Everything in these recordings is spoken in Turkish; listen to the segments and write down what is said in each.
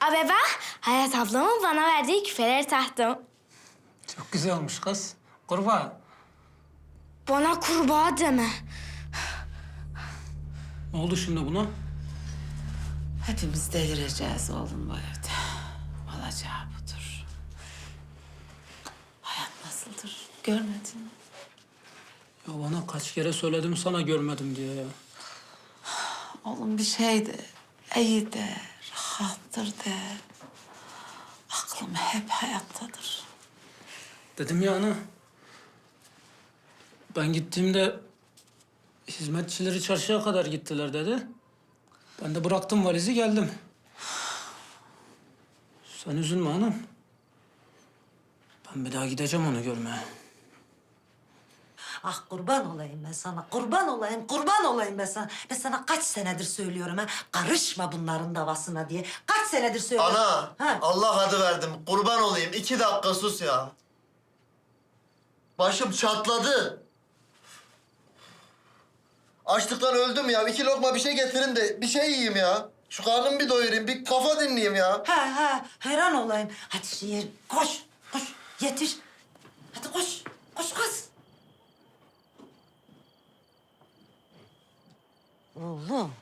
Abi bak Hayat ablamın bana verdiği küfeleri taktım. Çok güzel olmuş kız. Kurban. Bana kurbağa deme. Ne oldu şimdi buna? Hepimiz delireceğiz oğlum bu evde. Olacağı budur. Hayat nasıldır görmedin mi? Ya bana kaç kere söyledim sana görmedim diye ya. Oğlum bir şey de, iyi de, rahattır de. Aklım hep hayattadır. Dedim ya ana. Ben gittiğimde hizmetçileri çarşıya kadar gittiler dedi. Ben de bıraktım valizi geldim. Sen üzülme hanım. Ben bir daha gideceğim onu görmeye. Ah kurban olayım ben sana, kurban olayım, kurban olayım ben sana. Ben sana kaç senedir söylüyorum ha, karışma bunların davasına diye. Kaç senedir söylüyorum. Ana, Ha. Allah adı verdim. Kurban olayım. İki dakika sus ya. Başım çatladı. Açlıktan öldüm ya. İki lokma bir şey getirin de bir şey yiyeyim ya. Şu karnımı bir doyurayım, bir kafa dinleyeyim ya. Ha ha, hayran olayım. Hadi şiir, koş, koş, yetiş. Hadi koş, koş kız. Oğlum,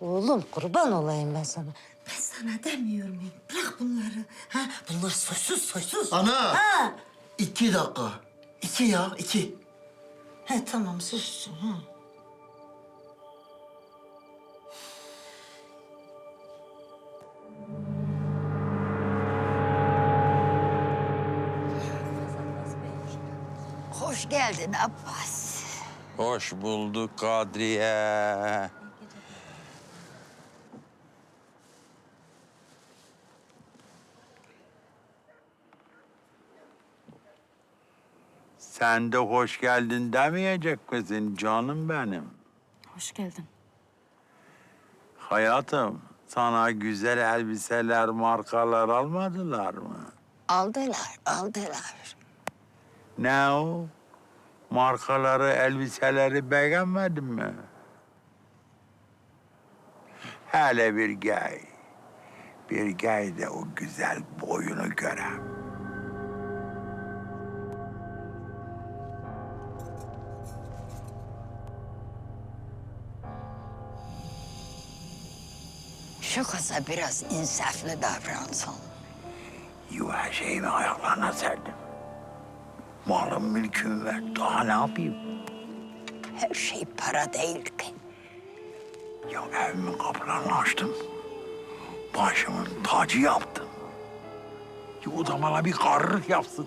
oğlum kurban olayım ben sana. Ben sana demiyorum ya. Bırak bunları. Ha, bunlar soysuz soysuz. Ana! Ha. İki dakika. İki ya, iki. He tamam sus. Hı. Hoş geldin Abbas. Hoş bulduk Kadriye. Sen de hoş geldin demeyecek misin canım benim? Hoş geldin. Hayatım, sana güzel elbiseler, markalar almadılar mı? Aldılar, aldılar. Ne o? Markaları, elbiseleri beğenmedin mi? Hele bir gel. Bir gel de o güzel boyunu görem. Şu kıza biraz insaflı davransan. Her şeyimi ayaklarına serdim. Malım mülkümü ver. Daha ne yapayım? Her şey para değil ki. Ya evimin kapılarını açtım. Başımın tacı yaptım. Ya o da bana bir karılık yapsın.